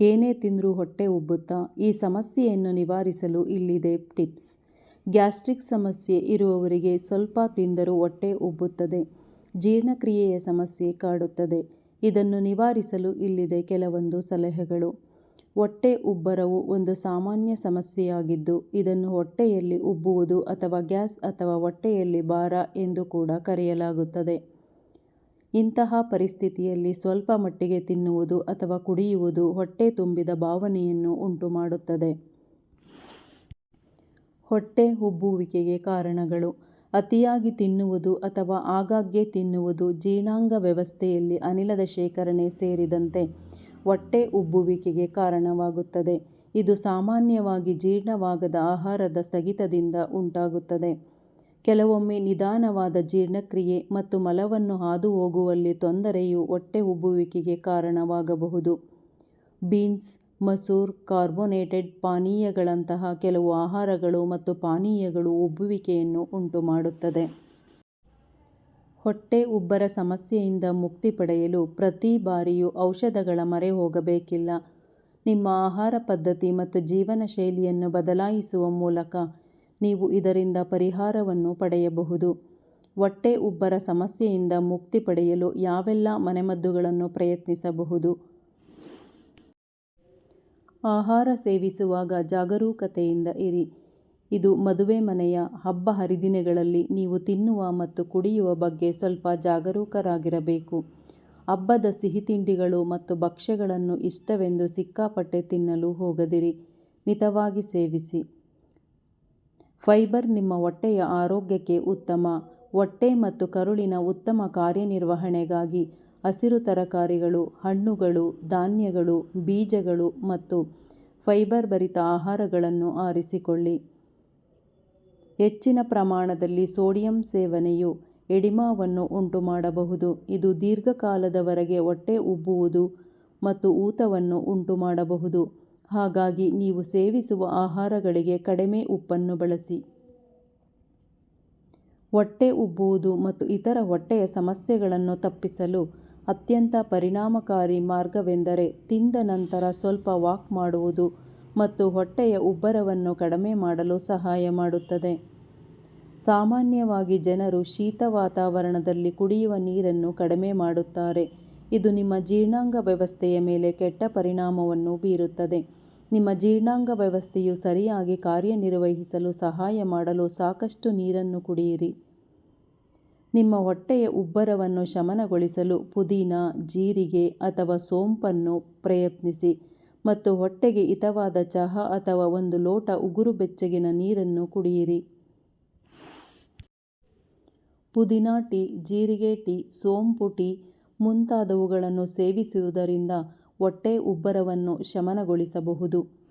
ಏನೇ ತಿಂದರೂ ಹೊಟ್ಟೆ ಉಬ್ಬುತ್ತಾ, ಈ ಸಮಸ್ಯೆಯನ್ನು ನಿವಾರಿಸಲು ಇಲ್ಲಿದೆ ಟಿಪ್ಸ್. ಗ್ಯಾಸ್ಟ್ರಿಕ್ ಸಮಸ್ಯೆ ಇರುವವರಿಗೆ ಸ್ವಲ್ಪ ತಿಂದರೂ ಹೊಟ್ಟೆ ಉಬ್ಬುತ್ತದೆ. ಜೀರ್ಣಕ್ರಿಯೆಯ ಸಮಸ್ಯೆ ಕಾಡುತ್ತದೆ. ಇದನ್ನು ನಿವಾರಿಸಲು ಇಲ್ಲಿದೆ ಕೆಲವೊಂದು ಸಲಹೆಗಳು. ಹೊಟ್ಟೆ ಉಬ್ಬರವು ಒಂದು ಸಾಮಾನ್ಯ ಸಮಸ್ಯೆಯಾಗಿದ್ದು, ಇದನ್ನು ಹೊಟ್ಟೆಯಲ್ಲಿ ಉಬ್ಬುವುದು ಅಥವಾ ಗ್ಯಾಸ್ ಅಥವಾ ಹೊಟ್ಟೆಯಲ್ಲಿ ಭಾರ ಎಂದು ಕೂಡ ಕರೆಯಲಾಗುತ್ತದೆ. ಇಂತಹ ಪರಿಸ್ಥಿತಿಯಲ್ಲಿ ಸ್ವಲ್ಪ ಮಟ್ಟಿಗೆ ತಿನ್ನುವುದು ಅಥವಾ ಕುಡಿಯುವುದು ಹೊಟ್ಟೆ ತುಂಬಿದ ಭಾವನೆಯನ್ನು ಉಂಟುಮಾಡುತ್ತದೆ. ಹೊಟ್ಟೆ ಉಬ್ಬುವಿಕೆಗೆ ಕಾರಣಗಳು. ಅತಿಯಾಗಿ ತಿನ್ನುವುದು ಅಥವಾ ಆಗಾಗ್ಗೆ ತಿನ್ನುವುದು ಜೀರ್ಣಾಂಗ ವ್ಯವಸ್ಥೆಯಲ್ಲಿ ಅನಿಲದ ಶೇಖರಣೆ ಸೇರಿದಂತೆ ಹೊಟ್ಟೆ ಉಬ್ಬುವಿಕೆಗೆ ಕಾರಣವಾಗುತ್ತದೆ. ಇದು ಸಾಮಾನ್ಯವಾಗಿ ಜೀರ್ಣವಾಗದ ಆಹಾರದ ಸ್ಥಗಿತದಿಂದ ಉಂಟಾಗುತ್ತದೆ. ಕೆಲವೊಮ್ಮೆ ನಿಧಾನವಾದ ಜೀರ್ಣಕ್ರಿಯೆ ಮತ್ತು ಮಲವನ್ನು ಹಾದುಹೋಗುವಲ್ಲಿ ತೊಂದರೆಯು ಹೊಟ್ಟೆ ಉಬ್ಬುವಿಕೆಗೆ ಕಾರಣವಾಗಬಹುದು. ಬೀನ್ಸ್, ಮಸೂರ್, ಕಾರ್ಬೋನೇಟೆಡ್ ಪಾನೀಯಗಳಂತಹ ಕೆಲವು ಆಹಾರಗಳು ಮತ್ತು ಪಾನೀಯಗಳು ಉಬ್ಬುವಿಕೆಯನ್ನು ಉಂಟುಮಾಡುತ್ತದೆ. ಹೊಟ್ಟೆ ಉಬ್ಬರ ಸಮಸ್ಯೆಯಿಂದ ಮುಕ್ತಿ ಪಡೆಯಲು ಪ್ರತಿ ಬಾರಿಯೂ ಔಷಧಗಳ ಮೊರೆ ಹೋಗಬೇಕಿಲ್ಲ. ನಿಮ್ಮ ಆಹಾರ ಪದ್ಧತಿ ಮತ್ತು ಜೀವನ ಶೈಲಿಯನ್ನು ಬದಲಾಯಿಸುವ ಮೂಲಕ ನೀವು ಇದರಿಂದ ಪರಿಹಾರವನ್ನು ಪಡೆಯಬಹುದು. ಹೊಟ್ಟೆ ಉಬ್ಬರ ಸಮಸ್ಯೆಯಿಂದ ಮುಕ್ತಿ ಪಡೆಯಲು ಯಾವೆಲ್ಲ ಮನೆಮದ್ದುಗಳನ್ನು ಪ್ರಯತ್ನಿಸಬಹುದು? ಆಹಾರ ಸೇವಿಸುವಾಗ ಜಾಗರೂಕತೆಯಿಂದ ಇರಿ. ಇದು ಮದುವೆ ಮನೆಯ ಹಬ್ಬ ಹರಿದಿನಗಳಲ್ಲಿ ನೀವು ತಿನ್ನುವ ಮತ್ತು ಕುಡಿಯುವ ಬಗ್ಗೆ ಸ್ವಲ್ಪ ಜಾಗರೂಕರಾಗಿರಬೇಕು. ಹಬ್ಬದ ಸಿಹಿತಿಂಡಿಗಳು ಮತ್ತು ಭಕ್ಷ್ಯಗಳನ್ನು ಇಷ್ಟವೆಂದು ಸಿಕ್ಕಾಪಟ್ಟೆ ತಿನ್ನಲು ಹೋಗದಿರಿ. ಮಿತವಾಗಿ ಸೇವಿಸಿ. ಫೈಬರ್ ನಿಮ್ಮ ಹೊಟ್ಟೆಯ ಆರೋಗ್ಯಕ್ಕೆ ಉತ್ತಮ. ಹೊಟ್ಟೆ ಮತ್ತು ಕರುಳಿನ ಉತ್ತಮ ಕಾರ್ಯನಿರ್ವಹಣೆಗಾಗಿ ಹಸಿರು ತರಕಾರಿಗಳು, ಹಣ್ಣುಗಳು, ಧಾನ್ಯಗಳು, ಬೀಜಗಳು ಮತ್ತು ಫೈಬರ್ ಭರಿತ ಆಹಾರಗಳನ್ನು ಆರಿಸಿಕೊಳ್ಳಿ. ಹೆಚ್ಚಿನ ಪ್ರಮಾಣದಲ್ಲಿ ಸೋಡಿಯಂ ಸೇವನೆಯು ಎಡಿಮಾವನ್ನು ಉಂಟು ಮಾಡಬಹುದು ಇದು ದೀರ್ಘಕಾಲದವರೆಗೆ ಹೊಟ್ಟೆ ಉಬ್ಬುವುದು ಮತ್ತು ಊತವನ್ನು ಉಂಟುಮಾಡಬಹುದು. ಹಾಗಾಗಿ ನೀವು ಸೇವಿಸುವ ಆಹಾರಗಳಿಗೆ ಕಡಿಮೆ ಉಪ್ಪನ್ನು ಬಳಸಿ. ಹೊಟ್ಟೆ ಉಬ್ಬುವುದು ಮತ್ತು ಇತರ ಹೊಟ್ಟೆಯ ಸಮಸ್ಯೆಗಳನ್ನು ತಪ್ಪಿಸಲು ಅತ್ಯಂತ ಪರಿಣಾಮಕಾರಿ ಮಾರ್ಗವೆಂದರೆ ತಿಂದ ನಂತರ ಸ್ವಲ್ಪ ವಾಕ್ ಮಾಡುವುದು ಮತ್ತು ಹೊಟ್ಟೆಯ ಉಬ್ಬರವನ್ನು ಕಡಿಮೆ ಮಾಡಲು ಸಹಾಯ ಮಾಡುತ್ತದೆ. ಸಾಮಾನ್ಯವಾಗಿ ಜನರು ಶೀತ ವಾತಾವರಣದಲ್ಲಿ ಕುಡಿಯುವ ನೀರನ್ನು ಕಡಿಮೆ ಮಾಡುತ್ತಾರೆ. ಇದು ನಿಮ್ಮ ಜೀರ್ಣಾಂಗ ವ್ಯವಸ್ಥೆಯ ಮೇಲೆ ಕೆಟ್ಟ ಪರಿಣಾಮವನ್ನು ಬೀರುತ್ತದೆ. ನಿಮ್ಮ ಜೀರ್ಣಾಂಗ ವ್ಯವಸ್ಥೆಯು ಸರಿಯಾಗಿ ಕಾರ್ಯನಿರ್ವಹಿಸಲು ಸಹಾಯ ಮಾಡಲು ಸಾಕಷ್ಟು ನೀರನ್ನು ಕುಡಿಯಿರಿ. ನಿಮ್ಮ ಹೊಟ್ಟೆಯ ಉಬ್ಬರವನ್ನು ಶಮನಗೊಳಿಸಲು ಪುದೀನ, ಜೀರಿಗೆ ಅಥವಾ ಸೋಂಪನ್ನು ಪ್ರಯತ್ನಿಸಿ ಮತ್ತು ಹೊಟ್ಟೆಗೆ ಹಿತವಾದ ಚಹಾ ಅಥವಾ ಒಂದು ಲೋಟ ಉಗುರು ಬೆಚ್ಚಗಿನ ನೀರನ್ನು ಕುಡಿಯಿರಿ. ಪುದೀನಾ ಟೀ, ಜೀರಿಗೆ ಟೀ, ಸೋಂಪು ಟೀ ಮುಂತಾದವುಗಳನ್ನು ಸೇವಿಸುವುದರಿಂದ ಹೊಟ್ಟೆ ಉಬ್ಬರವನ್ನು ಶಮನಗೊಳಿಸಬಹುದು.